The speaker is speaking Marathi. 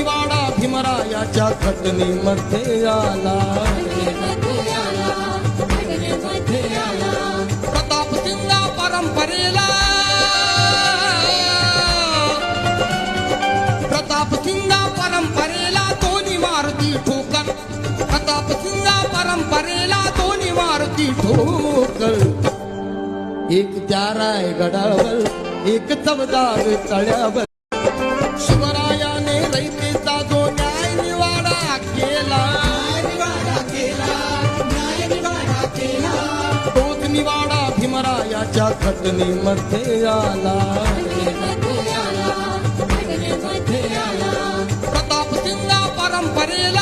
निवाडा भीमरायाच्या खटणीमध्ये आला. प्रताप सिंगा परंपरेला. प्रताप सिंगा परंपरेला दोन्ही मारुती ठोकर. प्रताप सिंगा परंपरेला दोन्ही मारुती ठोकर. एक त्या रायगडावर एक चवदार तळ्यावर. निवाडा भीमरायाच्या खटणीमध्ये आला. प्रताप सिंगा परंपरेला